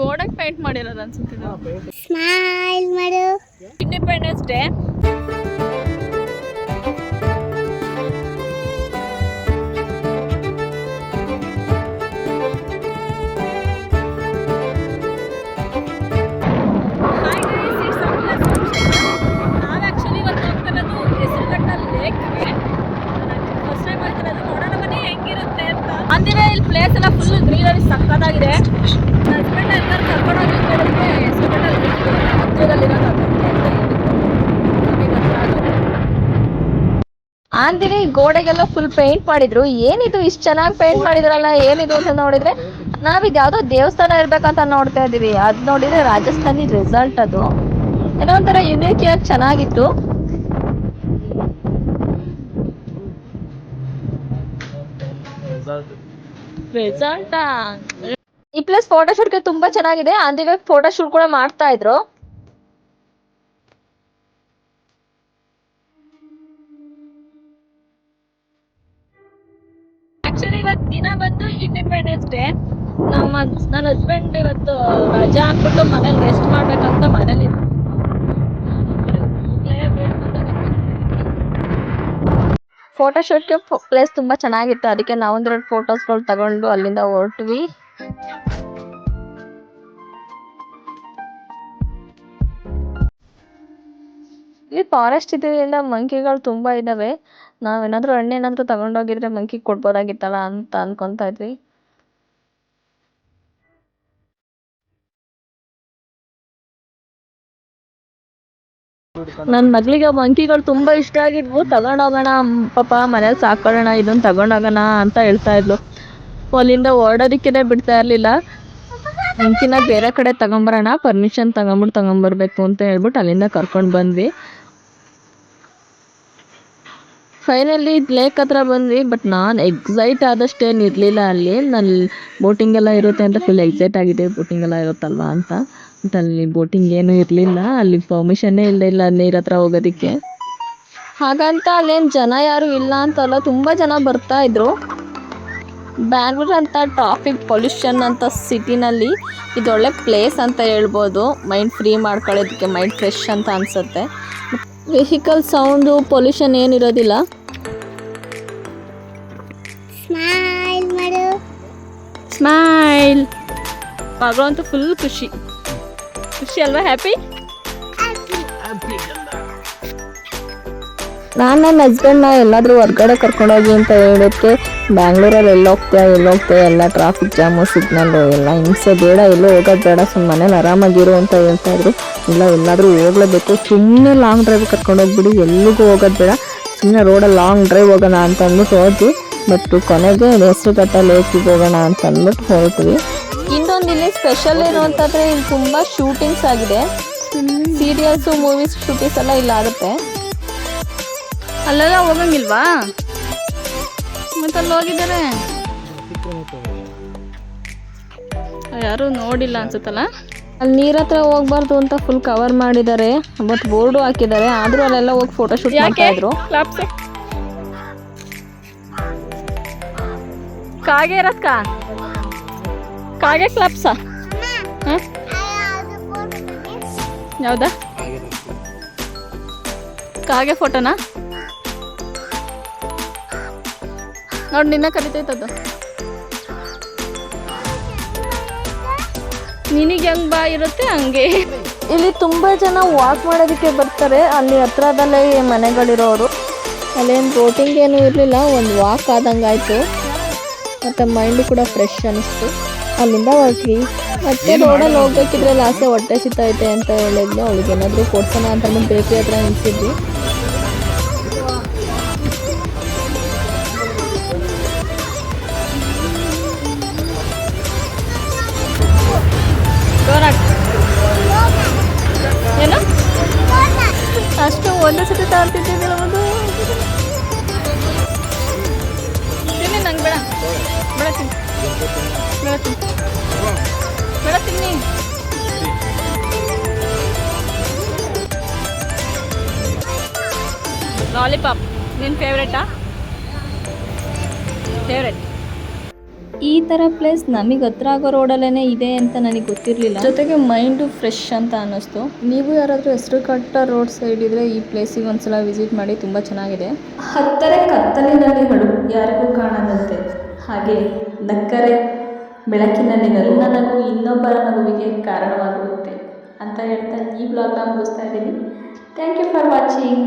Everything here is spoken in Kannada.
ಗೋಡೆಗೆ ಪೇಂಟ್ ಮಾಡಿರೋದು ಅನ್ಸುತ್ತೆ ಸ್ಮೈಲ್ ಮಾಡು. ಇಂಡಿಪೆಂಡೆನ್ಸ್ ಡೇ ನಾವು ಆ್ಯಕ್ಚುಲಿ ಇವತ್ತು ಹೋಗ್ತಿರೋದು ಹೆಸರುಘಟ್ಟ ಲೇಕ್ಗೆ ಫಸ್ಟ್ ಟೈಮ್ ಹೋಗ್ತಿರೋದು. ನೋಡೋಣ ಬನ್ನಿ ಹೆಂಗಿರುತ್ತೆ ಅಂತ. ಅಂದಿವೆ ಇಲ್ಲಿ ಪ್ಲೇಸ್ ಎಲ್ಲ ಫುಲ್ ಗ್ರೀನರಿ ಸಕ್ಕತ್ತಾಗಿದೆ. ಅಂತ ಹೇಳಿದ್ರು ಆಂದಿನಿ ಗೋಡೆಗೆಲ್ಲ ಫುಲ್ ಪೇಂಟ್ ಮಾಡಿದ್ರು. ಏನಿದು ಇಷ್ಟು ಚೆನ್ನಾಗಿ ಪೇಂಟ್ ಮಾಡಿದ್ರಲ್ಲ ಏನಿದು ಅಂತ ನೋಡಿದ್ರೆ ನಾವೀಗ ಯಾವ್ದೋ ದೇವಸ್ಥಾನ ಇರ್ಬೇಕಂತ ನೋಡ್ತಾ ಇದೀವಿ. ಅದ್ ನೋಡಿದ್ರೆ ರಾಜಸ್ಥಾನಿ ರೆಸಾರ್ಟ್ ಅದು. ಏನೋ ಒಂಥರ ಯುನೀಕ್ ಆಗಿ ಚೆನ್ನಾಗಿತ್ತು. ರೆಸಾರ್ಟಾ ಈ ಪ್ಲೇಸ್ ಫೋಟೋಶೂಟ್ಗೆ ತುಂಬಾ ಚೆನ್ನಾಗಿದೆ. ಅಂದಿವೆ ಫೋಟೋಶೂಟ್ ಕೂಡ ಮಾಡ್ತಾ ಇದ್ರು. ಆಕ್ಚುಲಿ ಇವತ್ತು ದಿನ ಬಂದು ಇಂಡಿಪೆಂಡೆನ್ಸ್ ಡೇ ನಮ್ಮ ನನ್ನ ಹಸ್ಬೆಂಡ್ ಇವತ್ತು ರಜಾ ಹಾಕ್ಬಿಟ್ಟು ಮನೇಲಿ ರೆಸ್ಟ್ ಮಾಡ್ಬೇಕಂತ ಮನೇಲಿ ಫೋಟೋಶೂಟ್ಗೆ ಪ್ಲೇಸ್ ತುಂಬಾ ಚೆನ್ನಾಗಿತ್ತು. ಅದಕ್ಕೆ ನಾವೊಂದೆರಡು ಫೋಟೋಸ್ಗಳು ತಗೊಂಡು ಅಲ್ಲಿಂದ ಹೊರಟ್ವಿ. ಇಲ್ಲಿ ಫಾರೆಸ್ಟ್ ಇದರಿಂದ ಮಂಕಿಗಳು ತುಂಬಾ ಇದಾವೆ. ನಾವೇನಾದ್ರೂ ಹಣ್ಣು ಏನಾದ್ರೂ ತಗೊಂಡೋಗಿದ್ರೆ ಮಂಕಿ ಕೊಡ್ಬೋದಾಗಿತ್ತಲ್ಲ ಅಂತ ಅನ್ಕೊಂತಾ ಇದ್ವಿ. ನನ್ನ ಮಗಳಿಗೆ ಮಂಕಿಗಳು ತುಂಬಾ ಇಷ್ಟ ಆಗಿದ್ವು. ತಗೊಂಡೋಗೋಣ ಪಾಪ, ಮನೇಲಿ ಸಾಕೊಳ್ಳೋಣ ಇದನ್ನ ತಗೊಂಡೋಗೋಣ ಅಂತ ಹೇಳ್ತಾ ಇದ್ಲು. ಅಲ್ಲಿಂದ ಓಡೋದಕ್ಕೇನೆ ಬಿಡ್ತಾ ಇರ್ಲಿಲ್ಲ. ಮುಂಚಿನ ಬೇರೆ ಕಡೆ ತಗೊಂಬರೋಣ ಪರ್ಮಿಷನ್ ತಗೊಂಬಿಟ್ಟು ತಗೊಂಬರ್ಬೇಕು ಅಂತ ಹೇಳ್ಬಿಟ್ಟು ಅಲ್ಲಿಂದ ಕರ್ಕೊಂಡು ಬಂದ್ವಿ. ಫೈನಲಿ ಲೇಕ್ ಹತ್ರ ಬಂದ್ವಿ ಬಟ್ ನಾನು ಎಕ್ಸೈಟ್ ಆದಷ್ಟೇನು ಇರಲಿಲ್ಲ ಅಲ್ಲಿ. ನಾನು ಬೋಟಿಂಗ್ ಎಲ್ಲ ಇರುತ್ತೆ ಅಂತ ಫುಲ್ ಎಕ್ಸೈಟ್ ಆಗಿದೆ. ಬೋಟಿಂಗ್ ಎಲ್ಲ ಇರುತ್ತಲ್ವಾ ಅಂತ. ಬಟ್ ಅಲ್ಲಿ ಬೋಟಿಂಗ್ ಏನೂ ಇರಲಿಲ್ಲ. ಅಲ್ಲಿ ಪರ್ಮಿಷನ್ನೇ ಇಲ್ಲ ಇಲ್ಲ ನೀರ ಹತ್ರ ಹೋಗೋದಕ್ಕೆ. ಹಾಗಂತ ಅಲ್ಲೇನು ಜನ ಯಾರು ಇಲ್ಲ ಅಂತಲ್ಲ ತುಂಬ ಜನ ಬರ್ತಾ ಇದ್ರು. ಬ್ಯಾಂಗ್ಳೂರ್ ಅಂತ ಟ್ರಾಫಿಕ್ ಪೊಲ್ಯೂಷನ್ ಅಂತ ಸಿಟಿನಲ್ಲಿ ಇದೊಳ್ಳೆ ಪ್ಲೇಸ್ ಅಂತ ಹೇಳ್ಬೋದು. ಮೈಂಡ್ ಫ್ರೀ ಮಾಡ್ಕೊಳ್ಳೋದಕ್ಕೆ ಮೈಂಡ್ ಫ್ರೆಶ್ ಅಂತ ಅನಿಸುತ್ತೆ. ವೆಹಿಕಲ್ ಸೌಂಡು ಪೊಲ್ಯೂಷನ್ ಏನಿರೋದಿಲ್ಲ? ಸ್ಮೈಲ್ ಮಗಳಂತೂ ಫುಲ್ ಖುಷಿ. ಖುಷಿ ಅಲ್ವಾ? ಹ್ಯಾಪಿ ನಾನು ನನ್ನ ಹಸ್ಬೆಂಡ್ನ ಎಲ್ಲಾದರೂ ಹೊರ್ಗಡೆ ಕರ್ಕೊಂಡೋಗಿ ಅಂತ ಹೇಳೋಕ್ಕೆ ಬ್ಯಾಂಗ್ಳೂರಲ್ಲಿ ಎಲ್ಲ ಎಲ್ಲೋಗ್ತೀಯ ಎಲ್ಲ ಹೋಗ್ತೀಯ ಎಲ್ಲ ಟ್ರಾಫಿಕ್ ಜಾಮು ಸಿಗ್ನಲ್ಲು ಎಲ್ಲ ಹಿಂಸೆ ಬೇಡ ಎಲ್ಲೋ ಹೋಗೋದು ಬೇಡ ಸುಮ್ಮನೆ ಮನೇಲಿ ಆರಾಮಾಗಿರು ಅಂತ ಹೇಳ್ತಾ ಇದ್ರು. ಇಲ್ಲ ಎಲ್ಲಾದರೂ ಹೋಗ್ಲೇಬೇಕು. ಸುಮ್ಮನೆ ಲಾಂಗ್ ಡ್ರೈವ್ ಕರ್ಕೊಂಡೋಗ್ಬಿಡಿ ಎಲ್ಲಿಗೂ ಹೋಗೋದು ಬೇಡ. ಸುಮ್ಮನೆ ರೋಡಲ್ಲಿ ಲಾಂಗ್ ಡ್ರೈವ್ ಹೋಗೋಣ ಅಂತ ಅಂದ್ಬಿಟ್ಟು ಹೋದ್ವಿ. ಬಟ್ ಕೊನೆಗೆ ಹೆಸರುಘಟ್ಟ ಲೇಕಿಗೆ ಹೋಗೋಣ ಅಂತ ಅಂದ್ಬಿಟ್ಟು ಹೊರಟ್ವಿ ಇನ್ನೊಂದು ಇಲ್ಲಿ ಸ್ಪೆಷಲ್ ಏನು ಅಂತಂದರೆ ಇಲ್ಲಿ ತುಂಬ ಶೂಟಿಂಗ್ಸ್ ಆಗಿದೆ. ಸೀರಿಯಲ್ಸು ಮೂವೀಸ್ ಶೂಟಿಂಗ್ಸ್ ಎಲ್ಲ ಇಲ್ಲಿ ಆಗುತ್ತೆ. ಅಲ್ಲೆಲ್ಲ ಹೋಗಂಗಿಲ್ವಾ? ಮತ್ತೆ ಅಲ್ಲಿ ಹೋಗಿದ್ದಾರೆ. ಯಾರು ನೋಡಿಲ್ಲ ಅನ್ಸುತ್ತಲ್ಲ? ಅಲ್ಲಿ ನೀರ್ ಹತ್ರ ಹೋಗ್ಬಾರ್ದು ಅಂತ ಫುಲ್ ಕವರ್ ಮಾಡಿದ್ದಾರೆ. ಮತ್ತೆ ಬೋರ್ಡು ಹಾಕಿದ್ದಾರೆ. ಆದ್ರೂ ಅಲ್ಲೆಲ್ಲ ಹೋಗಿ ಫೋಟೋ ಶೂಟ್ ಮಾಡ್ತಾ ಇದ್ರು. ಕಾಗೆ ಇರತ್ಕ? ಕಾಗೆ ಕ್ಲಾಪ್ಸ ಯಾವ್ದಾ? ಕಾಗೆ ಫೋಟೋನಾ ನೋಡಿ ನಿನ್ನ ಕರಿತೈತದ್ದು ನಿನಗೆ ಹೆಂಗ್ ಬಾ ಇರುತ್ತೆ ಹಂಗೆ. ಇಲ್ಲಿ ತುಂಬಾ ಜನ ವಾಕ್ ಮಾಡೋದಕ್ಕೆ ಬರ್ತಾರೆ. ಅಲ್ಲಿ ಹತ್ರದಲ್ಲೇ ಮನೆಗಳಿರೋರು. ಅಲ್ಲೇನು ಬೋಟಿಂಗ್ ಏನು ಇರಲಿಲ್ಲ ಒಂದು ವಾಕ್ ಆದಂಗಾಯ್ತು ಮತ್ತು ಮೈಂಡ್ ಕೂಡ ಫ್ರೆಶ್ ಅನಿಸ್ತು. ಅಲ್ಲಿಂದ ಹೊರಟ್ವಿ. ಮತ್ತೆ ರೋಡಲ್ಲಿ ಹೋಗ್ಬೇಕಿದ್ರೆ ಲಾಸ್ಟೇ ಹೊಟ್ಟೆ ಸಿಗ್ತೈತೆ ಅಂತ ಹೇಳಿದ್ಲು. ಅವಳಿಗೆ ಏನಾದರೂ ಕೊಡ್ಸೋಣ ಅಂತ ಬೇಕ್ರಿ ಹತ್ರ ನಿಲ್ಸಿದ್ವಿ ಲಾಲಿಪಾಪ್ ನಿನ್ನ ಫೇವ್ರೇಟಾ ಫೇವ್ರೇಟ್ ಈ ಥರ ಪ್ಲೇಸ್ ನಮಗೆ ಹತ್ರ ಆಗೋ ರೋಡಲ್ಲೇ ಇದೆ ಅಂತ ನನಗೆ ಗೊತ್ತಿರಲಿಲ್ಲ. ಜೊತೆಗೆ ಮೈಂಡು ಫ್ರೆಶ್ ಅಂತ ಅನ್ನಿಸ್ತು. ನೀವು ಯಾರಾದರೂ ಹೆಸರು ಕಟ್ಟ ರೋಡ್ ಸೈಡ್ ಇದ್ದರೆ ಈ ಪ್ಲೇಸಿಗೆ ಒಂದ್ಸಲ ವಿಸಿಟ್ ಮಾಡಿ ತುಂಬ ಚೆನ್ನಾಗಿದೆ. ಹತ್ತರೆ ಕತ್ತಲಿನಲ್ಲಿ ಹಡು ಯಾರಿಗೂ ಕಾಣದಂತೆ. ಹಾಗೆ ನಕ್ಕರೆ ಬೆಳಕಿನಲ್ಲಿ ನನಗೂ ನಗು ಇನ್ನೊಬ್ಬರ ನಗುವಿಗೆ ಕಾರಣವಾಗುತ್ತೆ ಅಂತ ಹೇಳ್ತಾ ಈ ಬ್ಲಾಗ್ನ ಮುಗಿಸ್ತಾ ಇದ್ದೀನಿ. Thank you for watching